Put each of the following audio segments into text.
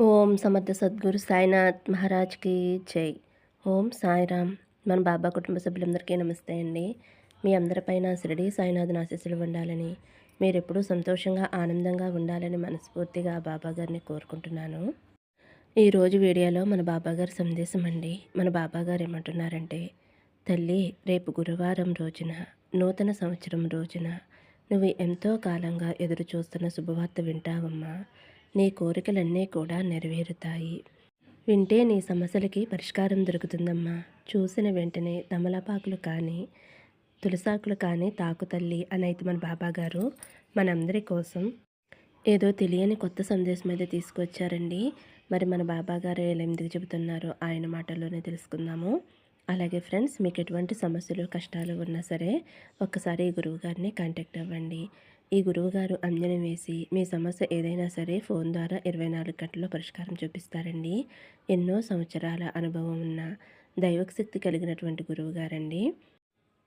ఓం సమర్థ సద్గురు సాయినాథ్ మహారాజ్కి జై. ఓం సాయిరామ్. మన బాబా కుటుంబ సభ్యులందరికీ నమస్తే అండి. మీ అందరిపైన శిరడి సాయినాథ్ ఆశీస్సులు ఉండాలని మీరు ఎప్పుడూ సంతోషంగా ఆనందంగా ఉండాలని మనస్ఫూర్తిగా బాబా గారిని కోరుకుంటున్నాను. ఈరోజు వీడియోలో మన బాబా గారి సందేశం అండి. మన బాబా గారు ఏమంటున్నారంటే తల్లి రేపు గురువారం రోజున నూతన సంవత్సరం రోజున నువ్వు ఎంతో కాలంగా ఎదురు చూస్తున్న శుభవార్త వింటావమ్మా. నీ కోరికలన్నీ కూడా నెరవేరుతాయి. వింటే నీ సమస్యలకి పరిష్కారం దొరుకుతుందమ్మా. చూసిన వెంటనే తమలపాకులు కానీ తులసాకులు కానీ తాకు తల్లి అని అయితే మన బాబా గారు మనందరి కోసం ఏదో తెలియని కొత్త సందేశం అయితే తీసుకొచ్చారండి. మరి మన బాబా గారు ఎలా ఎందుకు చెబుతున్నారో ఆయన మాటల్లోనే తెలుసుకుందాము. అలాగే ఫ్రెండ్స్ మీకు ఎటువంటి సమస్యలు కష్టాలు ఉన్నా సరే ఒక్కసారి ఈ గురువు గారిని కాంటాక్ట్ అవ్వండి. ఈ గురువుగారు అంజనం వేసి మీ సమస్య ఏదైనా సరే ఫోన్ ద్వారా ఇరవై నాలుగు గంటల్లో పరిష్కారం చూపిస్తారండి. ఎన్నో సంవత్సరాల అనుభవం ఉన్న దైవశక్తి కలిగినటువంటి గురువుగారండి.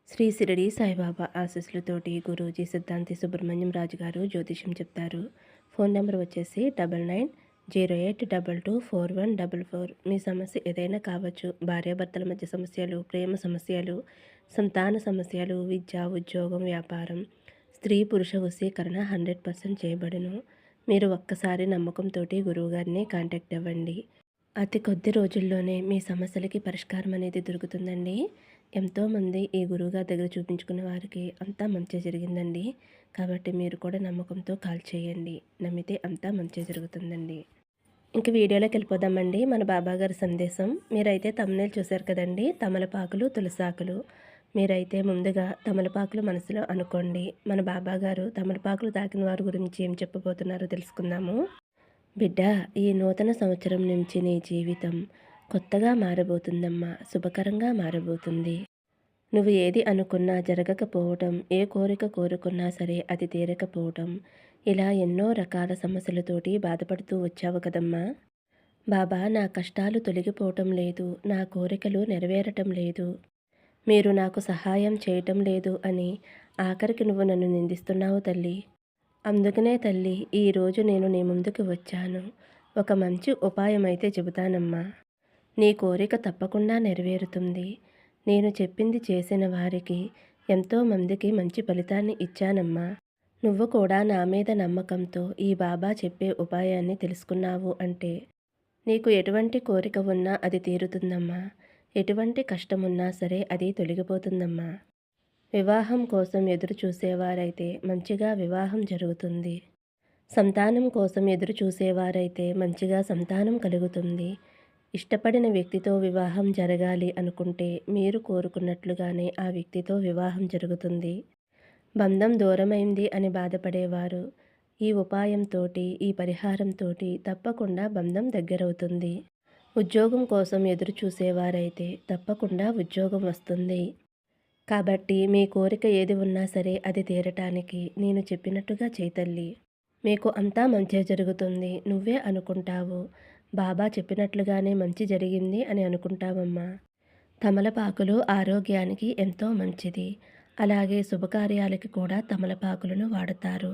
శ్రీ సిరడి సాయిబాబా ఆశీస్సులతోటి గురూజీ సిద్ధాంతి సుబ్రహ్మణ్యం రాజు గారు జ్యోతిషం చెప్తారు. ఫోన్ నెంబర్ వచ్చేసి double nine zero eight double two four one double four. మీ సమస్య ఏదైనా కావచ్చు భార్యాభర్తల మధ్య సమస్యలు ప్రేమ సమస్యలు సంతాన సమస్యలు విద్య ఉద్యోగం వ్యాపారం స్త్రీ పురుష వశీకరణ హండ్రెడ్ పర్సెంట్ చేయబడును. మీరు ఒక్కసారి నమ్మకంతో గురువుగారిని కాంటాక్ట్ అవ్వండి. అతి కొద్ది రోజుల్లోనే మీ సమస్యలకి పరిష్కారం అనేది దొరుకుతుందండి. ఎంతోమంది ఈ గురువుగారి దగ్గర చూపించుకున్న వారికి అంతా మంచి జరిగిందండి. కాబట్టి మీరు కూడా నమ్మకంతో కాల్ చేయండి. నమ్మితే అంతా మంచి జరుగుతుందండి. ఇంక వీడియోలోకి వెళ్ళిపోదామండి. మన బాబాగారి సందేశం. మీరైతే తమిళ చూశారు కదండి? తమలపాకులు తులసాకులు. మీరైతే ముందుగా తమలపాకులు మనసులో అనుకోండి. మన బాబా గారు తమలపాకులు తాకిన వారి గురించి ఏం చెప్పబోతున్నారో తెలుసుకుందాము. బిడ్డ ఈ నూతన సంవత్సరం నుంచి నీ జీవితం కొత్తగా మారబోతుందమ్మా. శుభకరంగా మారబోతుంది. నువ్వు ఏది అనుకున్నా జరగకపోవటం ఏ కోరిక కోరుకున్నా సరే అది తీరకపోవటం ఇలా ఎన్నో రకాల సమస్యలతోటి బాధపడుతూ వచ్చావు కదమ్మా. బాబా నా కష్టాలు తొలగిపోవటం లేదు. నా కోరికలు నెరవేరటం లేదు. మీరు నాకు సహాయం చేయటం లేదు అని ఆఖరికి నువ్వు నన్ను నిందిస్తున్నావు తల్లి. అందుకనే తల్లి ఈరోజు నేను నీ ముందుకు వచ్చాను. ఒక మంచి ఉపాయం అయితే చెబుతానమ్మా. నీ కోరిక తప్పకుండా నెరవేరుతుంది. నేను చెప్పింది చేసిన వారికి ఎంతోమందికి మంచి ఫలితాన్ని ఇచ్చానమ్మా. నువ్వు కూడా నా మీద నమ్మకంతో ఈ బాబా చెప్పే ఉపాయాన్ని తెలుసుకున్నావు అంటే నీకు ఎటువంటి కోరిక ఉన్నా అది తీరుతుందమ్మా. ఎటువంటి కష్టమున్నా సరే అది తొలగిపోతుందమ్మా. వివాహం కోసం ఎదురు చూసేవారైతే మంచిగా వివాహం జరుగుతుంది. సంతానం కోసం ఎదురు చూసేవారైతే మంచిగా సంతానం కలుగుతుంది. ఇష్టపడిన వ్యక్తితో వివాహం జరగాలి అనుకుంటే మీరు కోరుకున్నట్లుగానే ఆ వ్యక్తితో వివాహం జరుగుతుంది. బంధం దూరమైంది అని బాధపడేవారు. ఈ ఉపాయంతో ఈ పరిహారంతో తప్పకుండా బంధం దగ్గరవుతుంది. ఉద్యోగం కోసం ఎదురు చూసేవారైతే తప్పకుండా ఉద్యోగం వస్తుంది. కాబట్టి మీ కోరిక ఏది ఉన్నా సరే అది తీరటానికి నేను చెప్పినట్టుగా చేతల్లి మీకు అంతా మంచి జరుగుతుంది. నువ్వే అనుకుంటావు. బాబా చెప్పినట్లుగానే మంచి జరిగింది అని అనుకుంటావమ్మా. తమలపాకులు ఆరోగ్యానికి ఎంతో మంచిది. అలాగే శుభకార్యాలకి కూడా తమలపాకులను వాడతారు.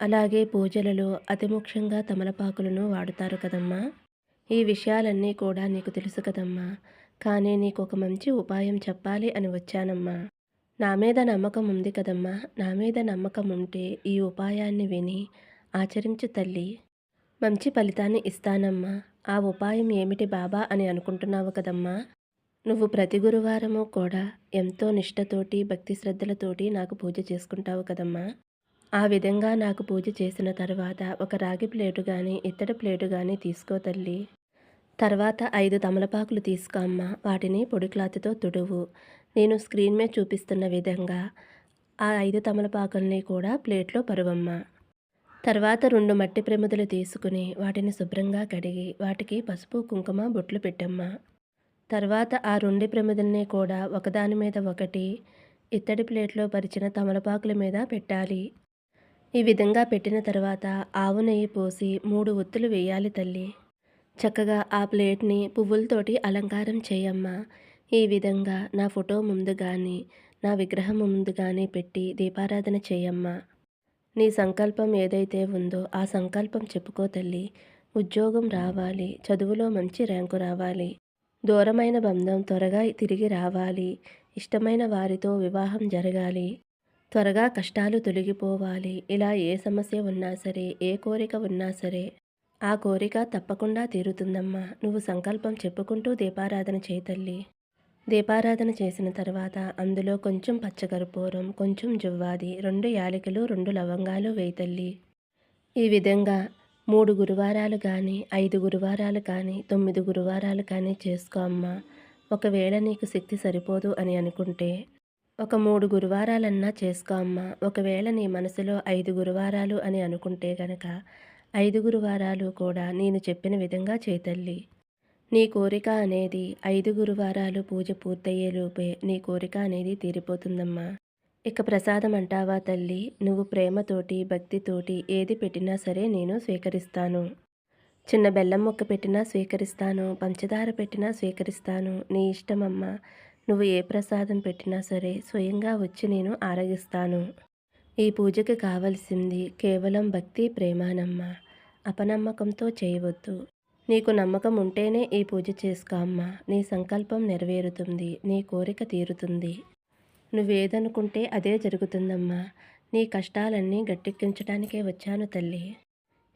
అలాగే పూజలలో అతి ముఖ్యంగా తమలపాకులను వాడుతారు కదమ్మా. ఈ విషయాలన్నీ కూడా నీకు తెలుసు కదమ్మా. కానీ నీకు ఒక మంచి ఉపాయం చెప్పాలి అని వచ్చానమ్మా. నా మీద నమ్మకం ఉంది కదమ్మా. నా మీద నమ్మకం ఉంటే ఈ ఉపాయాన్ని విని ఆచరించు తల్లి. మంచి ఫలితాన్ని ఇస్తానమ్మా. ఆ ఉపాయం ఏమిటి బాబా అని అనుకుంటున్నావు కదమ్మా. నువ్వు ప్రతి గురువారము కూడా ఎంతో నిష్టతోటి భక్తి శ్రద్ధలతోటి నాకు పూజ చేసుకుంటావు కదమ్మా. ఆ విధంగా నాకు పూజ చేసిన తర్వాత ఒక రాగి ప్లేటు కానీ ఇత్తడి ప్లేటు కానీ తీసుకో తల్లి. తర్వాత ఐదు తమలపాకులు తీసుకో అమ్మ. వాటిని పొడి క్లాత్తో తుడువు. నేను స్క్రీన్ మీద చూపిస్తున్న విధంగా ఆ ఐదు తమలపాకుల్ని కూడా ప్లేట్లో పరువమ్మ. తర్వాత రెండు మట్టి ప్రమిదలు తీసుకుని వాటిని శుభ్రంగా కడిగి వాటికి పసుపు కుంకుమ బొట్లు పెట్టమ్మ. తర్వాత ఆ రెండు ప్రమిదల్ని కూడా ఒకదాని మీద ఒకటి ఇత్తడి ప్లేట్లో పరిచిన తమలపాకుల మీద పెట్టాలి. ఈ విధంగా పెట్టిన తర్వాత ఆవు నెయ్యి పోసి మూడు ఒత్తులు వేయాలి తల్లి. చక్కగా ఆ ప్లేట్ని పువ్వులతోటి అలంకారం చేయమ్మా. ఈ విధంగా నా ఫోటో ముందు కానీ నా విగ్రహం ముందు కానీ పెట్టి దీపారాధన చేయమ్మా. నీ సంకల్పం ఏదైతే ఉందో ఆ సంకల్పం చెప్పుకో తల్లి. ఉద్యోగం రావాలి చదువులో మంచి ర్యాంకు రావాలి. దూరమైన బంధం త్వరగా తిరిగి రావాలి. ఇష్టమైన వారితో వివాహం జరగాలి. త్వరగా కష్టాలు తొలగిపోవాలి. ఇలా ఏ సమస్య ఉన్నా సరే ఏ కోరిక ఉన్నా సరే ఆ కోరిక తప్పకుండా తీరుతుందమ్మా. నువ్వు సంకల్పం చెప్పుకుంటూ దీపారాధన చేతల్లి దీపారాధన చేసిన తర్వాత అందులో కొంచెం పచ్చకర్పూరం కొంచెం జువ్వాది రెండు యాలకులు రెండు లవంగాలు వేయతల్లి ఈ విధంగా మూడు గురువారాలు కానీ ఐదు గురువారాలు కానీ తొమ్మిది గురువారాలు కానీ చేసుకో అమ్మా. ఒకవేళ నీకు శక్తి సరిపోదు అని అనుకుంటే ఒక మూడు గురువారాలన్నా చేసుకో అమ్మా. ఒకవేళ నీ మనసులో ఐదు గురువారాలు అని అనుకుంటే గనక ఐదు గురువారాలు కూడా నేను చెప్పిన విధంగా చేతల్లి నీ కోరిక అనేది ఐదు గురువారాలు పూజ పూర్తయ్యేలోపే నీ కోరిక అనేది తీరిపోతుందమ్మా. ఇక ప్రసాదం అంటావా తల్లి? నువ్వు ప్రేమతోటి భక్తితోటి ఏది పెట్టినా సరే నేను స్వీకరిస్తాను. చిన్న బెల్లం మొక్క పెట్టినా స్వీకరిస్తాను పంచదార పెట్టినా స్వీకరిస్తాను నీ ఇష్టమమ్మా. నువ్వు ఏ ప్రసాదం పెట్టినా సరే స్వయంగా వచ్చి నేను ఆరగిస్తాను. ఈ పూజకి కావలసింది కేవలం భక్తి ప్రేమానమ్మ. అపనమ్మకంతో చేయవద్దు. నీకు నమ్మకం ఉంటేనే ఈ పూజ చేసుకో అమ్మా. నీ సంకల్పం నెరవేరుతుంది. నీ కోరిక తీరుతుంది. నువ్వేదనుకుంటే అదే జరుగుతుందమ్మా. నీ కష్టాలన్నీ గట్టెక్కించడానికే వచ్చాను తల్లి.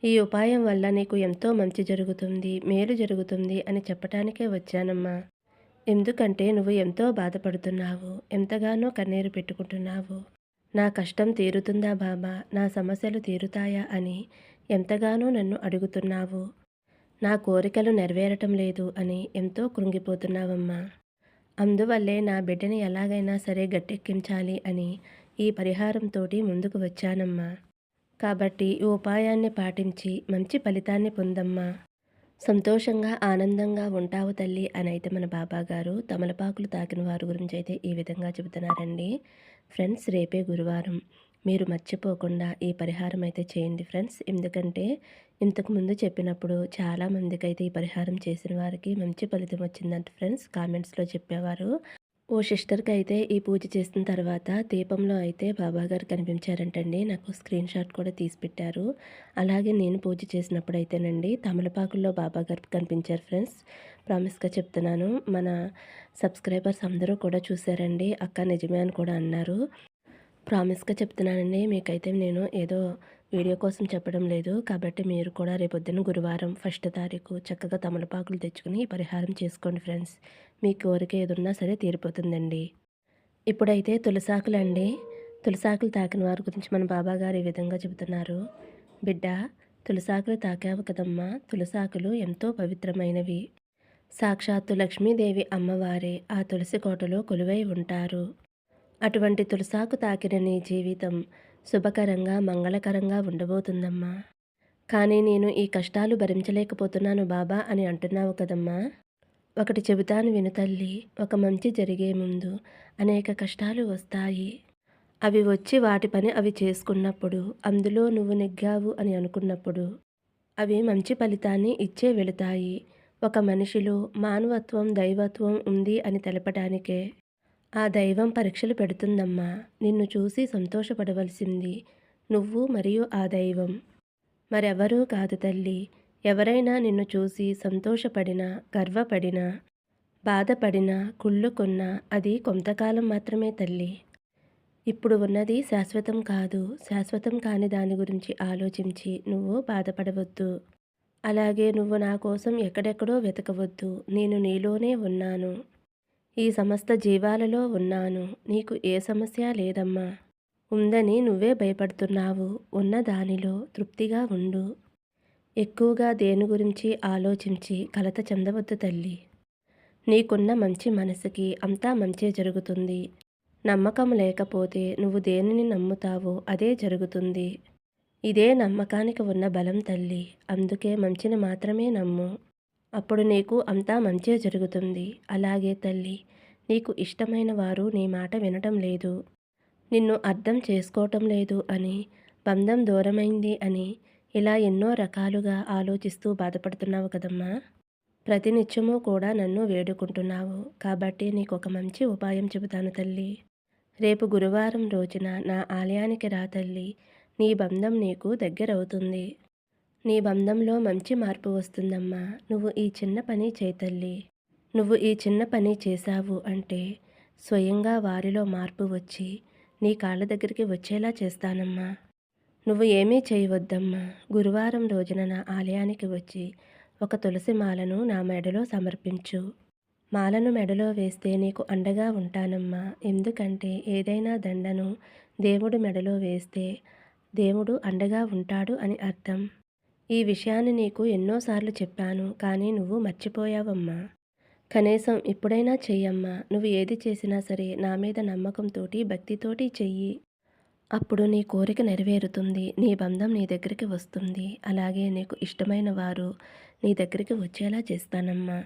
ఈ ఉపాయం వల్ల నీకు ఎంతో మంచి జరుగుతుంది మేలు జరుగుతుంది అని చెప్పటానికే వచ్చానమ్మా. ఎందుకంటే నువ్వు ఎంతో బాధపడుతున్నావు ఎంతగానో కన్నీరు పెట్టుకుంటున్నావు. నా కష్టం తీరుతుందా బాబా? నా సమస్యలు తీరుతాయా అని ఎంతగానో నన్ను అడుగుతున్నావు. నా కోరికలు నెరవేరటం లేదు అని ఎంతో కృంగిపోతున్నావమ్మా. అందువల్లే నా బిడ్డని ఎలాగైనా సరే గట్టెక్కించాలి అని ఈ పరిహారంతో ముందుకు వచ్చానమ్మా. కాబట్టి ఈ ఉపాయాన్ని పాటించి మంచి ఫలితాన్ని పొందమ్మా. సంతోషంగా ఆనందంగా ఉంటావు తల్లి అని అయితే మన బాబా గారు తమలపాకులు తాకిన వారి గురించి అయితే ఈ విధంగా చెబుతున్నారండి. ఫ్రెండ్స్ రేపే గురువారం. మీరు మర్చిపోకుండా ఈ పరిహారం అయితే చేయండి ఫ్రెండ్స్. ఎందుకంటే ఇంతకుముందు చెప్పినప్పుడు చాలామందికి అయితే ఈ పరిహారం చేసిన వారికి మంచి ఫలితం వచ్చిందంట ఫ్రెండ్స్. కామెంట్స్లో చెప్పేవారు. ఓ సిస్టర్కి అయితే ఈ పూజ చేసిన తర్వాత దీపంలో అయితే బాబాగారు కనిపించారంటండి. నాకు స్క్రీన్ షాట్ కూడా తీసి పెట్టారు. అలాగే నేను పూజ చేసినప్పుడు అయితేనండి తమలపాకుల్లో బాబాగారు కనిపించారు ఫ్రెండ్స్. ప్రామిస్గా చెప్తున్నాను. మన సబ్స్క్రైబర్స్ అందరూ కూడా చూశారండి అక్క నిజమే అని కూడా అన్నారు. ప్రామిస్గా చెప్తున్నానండి. మీకైతే నేను ఏదో వీడియో కోసం చెప్పడం లేదు. కాబట్టి మీరు కూడా రేపొద్దున గురువారం ఫస్ట్ తారీఖు చక్కగా తమలపాకులు తెచ్చుకుని పరిహారం చేసుకోండి ఫ్రెండ్స్. మీ కోరిక ఏదున్నా సరే తీరిపోతుందండి. ఇప్పుడైతే తులసాకులు అండి తులసాకులు తాకిన వారి గురించి మన బాబా గారు ఈ విధంగా చెబుతున్నారు. బిడ్డ తులసాకులు తాకావు కదమ్మా. తులసాకులు ఎంతో పవిత్రమైనవి. సాక్షాత్తు లక్ష్మీదేవి అమ్మవారే. ఆ తులసి కోటలో కొలువై ఉంటారు. అటువంటి తులసాకు తాకిన నీ జీవితం శుభకరంగా మంగళకరంగా ఉండబోతుందమ్మా. కానీ నేను ఈ కష్టాలు భరించలేకపోతున్నాను బాబా అని అంటున్నావు కదమ్మా. ఒకటి చెబుతాను విను తల్లి ఒక మంచి జరిగే ముందు అనేక కష్టాలు వస్తాయి. అవి వచ్చి వాటి పని అవి చేసుకున్నప్పుడు అందులో నువ్వు నెగ్గావు అని అనుకున్నప్పుడు అవి మంచి ఫలితాన్ని ఇచ్చే వెళతాయి. ఒక మనిషిలో మానవత్వం దైవత్వం ఉంది అని తెలపడానికే ఆ దైవం పరీక్షలు పెడుతుందమ్మా. నిన్ను చూసి సంతోషపడవలసింది నువ్వు మరియు ఆ దైవం. మరెవరూ కాదు తల్లి. ఎవరైనా నిన్ను చూసి సంతోషపడినా గర్వపడినా బాధపడినా కుళ్ళుకున్నా అది కొంతకాలం మాత్రమే తల్లి. ఇప్పుడు ఉన్నది శాశ్వతం కాదు. శాశ్వతం కాని దాని గురించి ఆలోచించి నువ్వు బాధపడవద్దు. అలాగే నువ్వు నా కోసం ఎక్కడెక్కడో వెతకవద్దు. నేను నీలోనే ఉన్నాను. ఈ సమస్త జీవాలలో ఉన్నాను. నీకు ఏ సమస్య లేదమ్మా. ఉందని నువ్వే భయపడుతున్నావు. ఉన్న దానిలో తృప్తిగా ఉండు. ఎక్కువగా దేని గురించి ఆలోచించి కలత చెందవద్దు తల్లి. నీకున్న మంచి మనసుకి అంతా మంచే జరుగుతుంది. నమ్మకం లేకపోతే నువ్వు దేనిని నమ్ముతావో అదే జరుగుతుంది. ఇదే నమ్మకానికి ఉన్న బలం తల్లి. అందుకే మంచిని మాత్రమే నమ్ము. అప్పుడు నీకు అంతా మంచే జరుగుతుంది. అలాగే తల్లి నీకు ఇష్టమైన వారు నీ మాట వినటం లేదు. నిన్ను అర్థం చేసుకోవటం లేదు అని బంధం దూరమైంది అని ఇలా ఎన్నో రకాలుగా ఆలోచిస్తూ బాధపడుతున్నావు కదమ్మా. ప్రతినిత్యము కూడా నన్ను వేడుకుంటున్నావు. కాబట్టి నీకు ఒక మంచి ఉపాయం చెబుతాను తల్లి. రేపు గురువారం రోజున నా ఆలయానికి రా తల్లి. నీ బంధం నీకు దగ్గరవుతుంది. నీ బంధంలో మంచి మార్పు వస్తుందమ్మా. నువ్వు ఈ చిన్న పని చేతల్లి నువ్వు ఈ చిన్న పని చేశావు అంటే స్వయంగా వారిలో మార్పు వచ్చి నీ కాళ్ళ దగ్గరికి వచ్చేలా చేస్తానమ్మా. నువ్వు ఏమీ చేయవద్దమ్మా. గురువారం రోజున నా ఆలయానికి వచ్చి ఒక తులసి మాలను నా మెడలో సమర్పించు. మాలను మెడలో వేస్తే నీకు అండగా ఉంటానమ్మా. ఎందుకంటే ఏదైనా దండను దేవుడు మెడలో వేస్తే దేవుడు అండగా ఉంటాడు అని అర్థం. ఈ విషయాన్ని నీకు ఎన్నోసార్లు చెప్పాను కానీ నువ్వు మర్చిపోయావమ్మా. కనీసం ఇప్పుడైనా చెయ్యమ్మా. నువ్వు ఏది చేసినా సరే నా మీద నమ్మకంతోటి భక్తితోటి చెయ్యి. అప్పుడు నీ కోరిక నెరవేరుతుంది. నీ బంధం నీ దగ్గరికి వస్తుంది. అలాగే నీకు ఇష్టమైన వారు నీ దగ్గరికి వచ్చేలా చేస్తానమ్మా.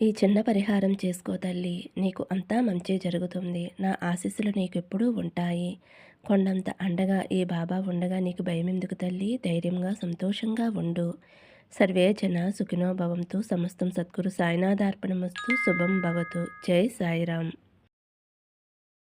ఈ చిన్న పరిహారం చేసుకో తల్లి. నీకు అంతా మంచి జరుగుతుంది. నా ఆశీస్సులు నీకు ఎప్పుడూ ఉంటాయి. కొండంత అండగా ఈ బాబా ఉండగా నీకు భయం ఎందుకు తల్లి? ధైర్యంగా సంతోషంగా ఉండు. సర్వే జన సుఖినో భవంతు. సమస్తం సద్గురు సాయినాథార్పణమస్తు. శుభం భవతు. జై సాయిరామ్.